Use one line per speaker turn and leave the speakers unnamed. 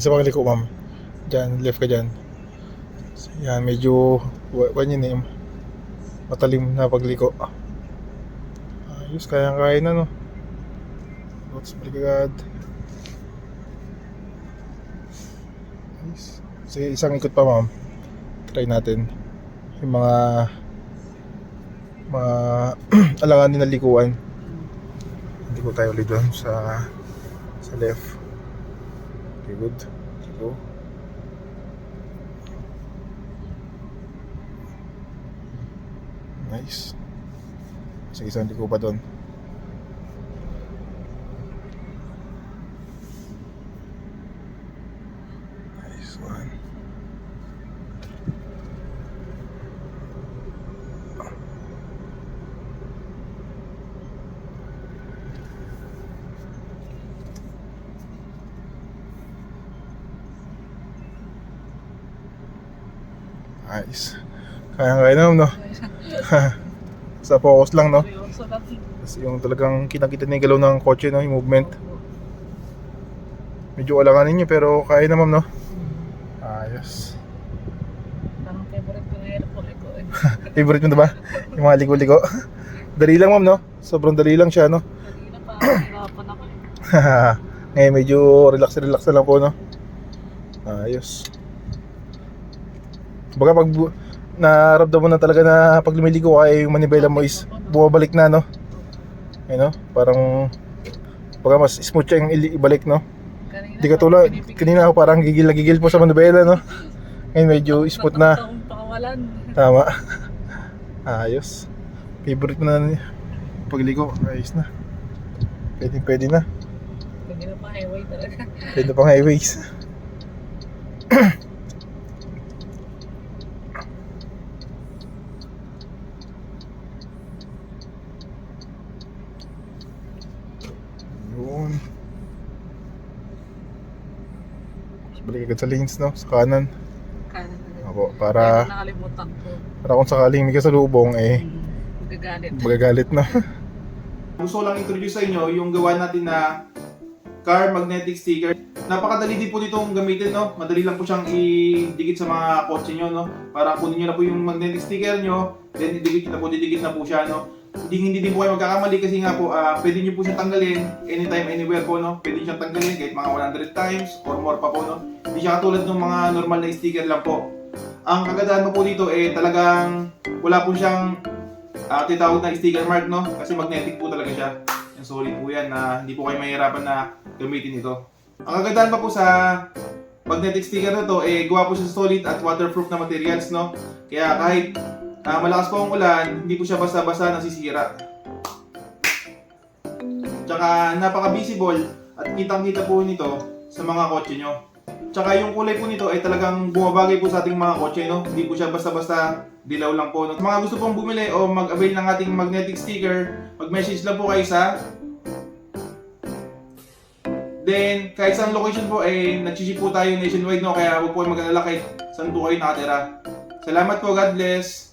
Sa pagliko, ma'am. Diyan, left ka dyan. Yan, medyo, what yun eh, matalim na pagliko. Ayos, kaya-kaya na, no? Let's balik agad. Ayos. Sige, isang ikot pa, ma'am. Try natin. Yung mga mga alanganin na likuan. Hindi ko tayo ulit doon sa sa left. Good. Go. Nice. Sige, isang liko pa doon. Nice one. Nice. Kaya-kaya na, no? sa focus lang, no? Kasi yung talagang kinakita na yung galaw ng kotse, no? Yung movement. Medyo alanganin nyo, pero kaya na, ma'am, no? Ayos.
Parang favorite ko na yung ko eh.
Favorite mo na ba? Yung mga liko-liko. dali lang, ma'am, no? Sobrang dali lang siya, no?
Kanina pa, hirapan ako eh.
Ngayon, medyo relax-relax na lang po, no? Ayos. Baga pag naramdaman mo na talaga na pag lumiligo ka, eh, yung manibela mo is bumabalik na, no? Ayun, no? Parang baga mas smooth siya yung ibalik, no?
Kanina
Di ka tulad, kanina ako parang gigil na gigil po sa manibela, no? Ngayon medyo smooth na. Tama. Ayos. Favorite mo na. Pagligo, ayos na. Pwede, pwede na.
Kanina pa highway talaga.
Pwede pang highways. Yun. Tapos Balik agad sa lanes, no? Sa kanan.
Kanan na
Ako,
Kaya
para,
nakalimutan ko.
para kung sakaling may kasalubong, eh,
Magagalit.
magagalit na.
Gusto ko lang introduce sa inyo yung gawa natin na car magnetic sticker. Napakadali din po nitong gamitin, no? Madali lang po siyang idikit sa mga kotse nyo, no? Para kunin nyo na po yung magnetic sticker nyo, then idikit na po, didikit na po siya, no? Hindi, hindi din po kayo magkakamali kasi nga po, ah, pwede nyo po siyang tanggalin anytime, anywhere po, no? Pwede siyang tanggalin kahit mga 100 times or more pa po, no? Hindi siya katulad ng mga normal na sticker lang po. Ang kagandahan mo po dito, eh, talagang wala po siyang ah tinatawag na sticker mark, no? Kasi magnetic po talaga siya. Yung solid po yan na hindi po kayo mahirapan na gamitin ito. Ang kagandahan pa po sa magnetic sticker na to, eh, gawa po siya solid at waterproof na materials, no? Kaya kahit ah, malakas po ang ulan, hindi po siya basta-basta nasisira. Tsaka napaka-visible at kitang-kita po nito sa mga kotse nyo. Tsaka yung kulay po nito ay talagang bumabagay po sa ating mga kotse, no? Hindi po siya basta-basta dilaw lang po. No? Mga gusto pong bumili o mag-avail ng ating magnetic sticker, mag-message lang po kayo sa Then, kahit saan location po, eh, nag-ship po tayo nationwide, no? Kaya huwag po mag-alala kahit saan po kayo nakatira. Salamat po, God bless!